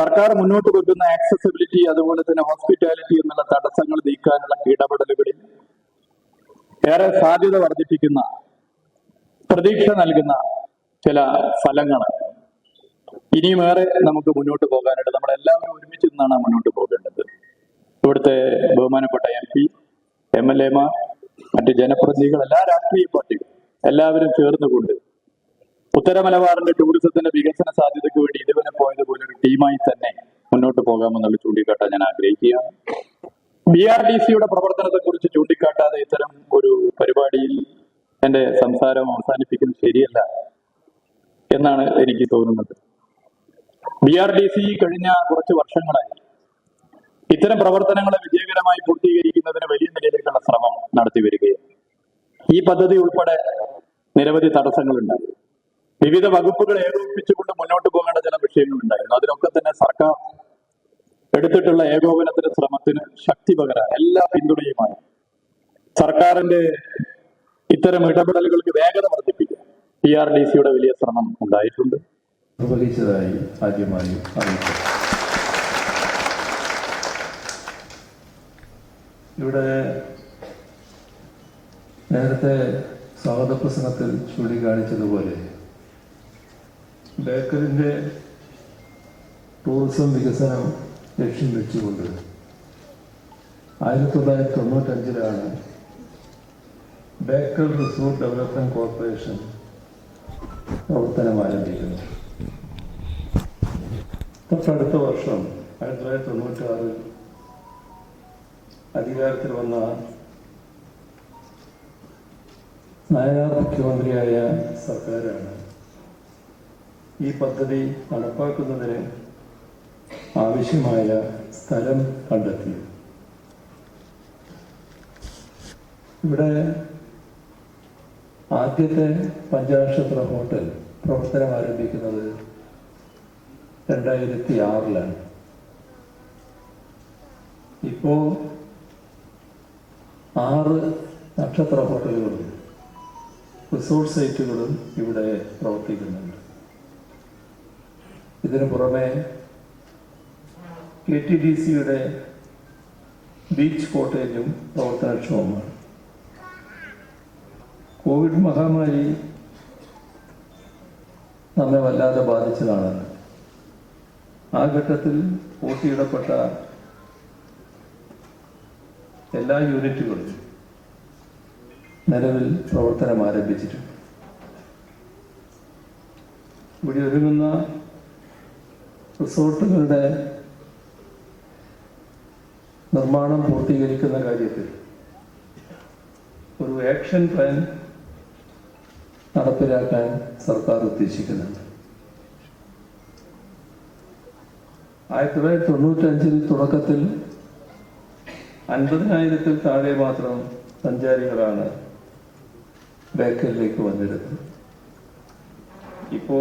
സർക്കാർ മുന്നോട്ട് വെക്കുന്ന ആക്സസിബിലിറ്റി അതുപോലെ തന്നെ ഹോസ്പിറ്റാലിറ്റി എന്നുള്ള തടസ്സങ്ങൾ നീക്കാനുള്ള ഇടപെടലുകളിൽ ഏറെ സാധ്യത വർദ്ധിപ്പിക്കുന്ന പ്രതീക്ഷ നൽകുന്ന ചില ഫലങ്ങൾ ഇനിയും ഏറെ നമുക്ക് മുന്നോട്ട് പോകാനുണ്ട് നമ്മളെല്ലാവരും ഒരുമിച്ച് നിന്നാണ് മുന്നോട്ട് പോകേണ്ടത്. ഇവിടുത്തെ ബഹുമാനപ്പെട്ട എം പി എം എൽ എമാർ മറ്റ് ജനപ്രതിനിധികൾ എല്ലാ രാഷ്ട്രീയ പാർട്ടികളും എല്ലാവരും ചേർന്നുകൊണ്ട് ഉത്തര മലബാറിന്റെ ടൂറിസത്തിന്റെ വികസന സാധ്യതയ്ക്ക് വേണ്ടി ഇതുവരെ പോയതുപോലെ ഒരു ടീമായി തന്നെ മുന്നോട്ട് പോകാമെന്നുള്ള ചൂണ്ടിക്കാട്ടാൻ ഞാൻ ആഗ്രഹിക്കുകയാണ്. ബി ആർ ഡി സിയുടെ പ്രവർത്തനത്തെ കുറിച്ച് ചൂണ്ടിക്കാട്ടാതെ ഇത്തരം ഒരു പരിപാടിയിൽ എന്റെ സംസാരം അവസാനിപ്പിക്കുന്നത് ശരിയല്ല എന്നാണ് എനിക്ക് തോന്നുന്നത്. ബി ആർ ഡി സി കഴിഞ്ഞ കുറച്ച് വർഷങ്ങളായി ഇത്തരം പ്രവർത്തനങ്ങളെ വിജയകരമായി പൂർത്തീകരിക്കുന്നതിന് വലിയ നിലയിലേക്കുള്ള ശ്രമം നടത്തി വരികയാണ്. ഈ പദ്ധതി ഉൾപ്പെടെ നിരവധി തടസ്സങ്ങളുണ്ടായി. വിവിധ വകുപ്പുകൾ ഏകോപിപ്പിച്ചുകൊണ്ട് മുന്നോട്ട് പോകേണ്ട ചില വിഷയങ്ങളുണ്ടായിരുന്നു. അതിനൊക്കെ തന്നെ സർക്കാർ എടുത്തിട്ടുള്ള ഏകോപനത്തിന്റെ ശ്രമത്തിന് ശക്തി പകരാൻ എല്ലാ പിന്തുണയുമായി സർക്കാരിന്റെ ഇത്തരം ഇടപെടലുകൾക്ക് വേഗത വർദ്ധിപ്പിക്കാൻ പി ആർ ഡി സിയുടെ വലിയ ശ്രമം ഉണ്ടായിട്ടുണ്ട്. ഇവിടെ നേരത്തെ സ്വാഗത പ്രസംഗത്തിൽ ചൂണ്ടിക്കാണിച്ചതുപോലെ ബേക്കറിന്റെ ടൂറിസം വികസനം ലക്ഷ്യം വെച്ചുകൊണ്ട് ആയിരത്തി തൊള്ളായിരത്തി തൊണ്ണൂറ്റഞ്ചിലാണ് ബേക്കർ റിസോർട്ട് ഡെവലപ്മെന്റ് കോർപ്പറേഷൻ പ്രവർത്തനം ആരംഭിക്കുന്നത് തൊട്ടടുത്ത വർഷം ആയിരത്തി തൊള്ളായിരത്തി തൊണ്ണൂറ്റാറിൽ അധികാരത്തിൽ വന്ന നായനാർ മുഖ്യമന്ത്രിയായ സർക്കാരാണ്. ഈ പദ്ധതി നടപ്പാക്കുന്നതിന് ആവശ്യമായ സ്ഥലം കണ്ടെത്തി. ഇവിടെ ആദ്യത്തെ പഞ്ചനക്ഷത്ര ഹോട്ടൽ പ്രവർത്തനം ആരംഭിക്കുന്നത് രണ്ടായിരത്തി ആറിലാണ് ഇപ്പോ ആറ് നക്ഷത്ര ഹോട്ടലുകളും റിസോർട്ട് സൈറ്റുകളും ഇവിടെ പ്രവർത്തിക്കുന്നുണ്ട്. ഇതിനു പുറമെ കെ ടി ഡി സിയുടെ ബീച്ച് കോട്ടേജും പ്രവർത്തനക്ഷമമാണ്. കോവിഡ് മഹാമാരി നമ്മെ വല്ലാതെ ബാധിച്ചതാണ്. ആ ഘട്ടത്തിൽ പൂട്ടിയിടപ്പെട്ട എല്ലാ യൂണിറ്റുകളും നിലവിൽ പ്രവർത്തനം ആരംഭിച്ചിട്ടുണ്ട്. ഇവിടെ ഒരുങ്ങുന്ന റിസോർട്ടുകളുടെ നിർമ്മാണം പൂർത്തീകരിക്കുന്ന കാര്യത്തിൽ ഒരു ആക്ഷൻ പ്ലാൻ നടപ്പിലാക്കാൻ സർക്കാർ ഉദ്ദേശിക്കുന്നുണ്ട്. ആയിരത്തി തൊള്ളായിരത്തി തൊണ്ണൂറ്റഞ്ചിൽ തുടക്കത്തിൽ അൻപതിനായിരത്തിൽ താഴെ മാത്രം സഞ്ചാരികളാണ് ബേക്കലിലേക്ക് വന്നിരുന്നത്. ഇപ്പോ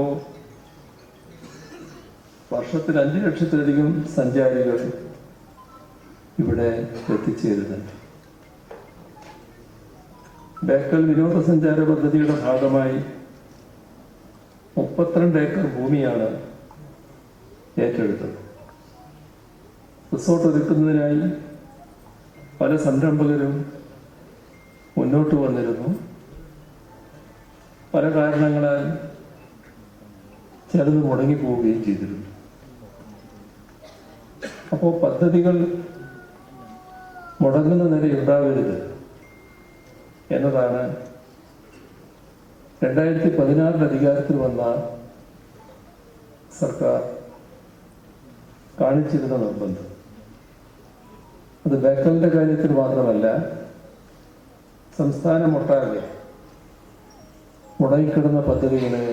വർഷത്തിൽ അഞ്ച് ലക്ഷത്തിലധികം സഞ്ചാരികൾ ഇവിടെ എത്തിച്ചേരുന്നുണ്ട്. ബേക്കൽ വിനോദസഞ്ചാര പദ്ധതിയുടെ ഭാഗമായി മുപ്പത്തിരണ്ട് ഏക്കർ ഭൂമിയാണ് ഏറ്റെടുത്തത്. റിസോർട്ട് ഒരുക്കുന്നതിനായി പല സംരംഭകരും മുന്നോട്ട് വന്നിരുന്നു. പല കാരണങ്ങളാൽ ചിലത് മുടങ്ങിപ്പോവുകയും ചെയ്തിരുന്നു. അപ്പോൾ പദ്ധതികൾ മുടങ്ങുന്ന നിലയുണ്ടാവരുത് എന്നതാണ് രണ്ടായിരത്തി പതിനാറിൽ അധികാരത്തിൽ വന്ന സർക്കാർ കാണിച്ചിരുന്ന നിർബന്ധം. അത് ബേക്കലിന്റെ കാര്യത്തിൽ മാത്രമല്ല സംസ്ഥാനമൊട്ടാകെ മുടങ്ങിക്കിടന്ന പദ്ധതികളെ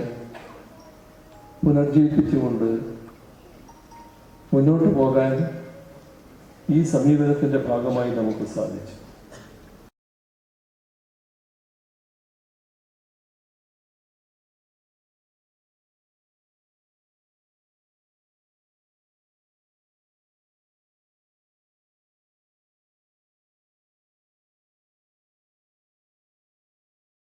പുനർജീവിപ്പിച്ചുകൊണ്ട് മുന്നോട്ട് പോകാൻ ഈ സമീപനത്തിന്റെ ഭാഗമായി നമുക്ക് സാധിച്ചു.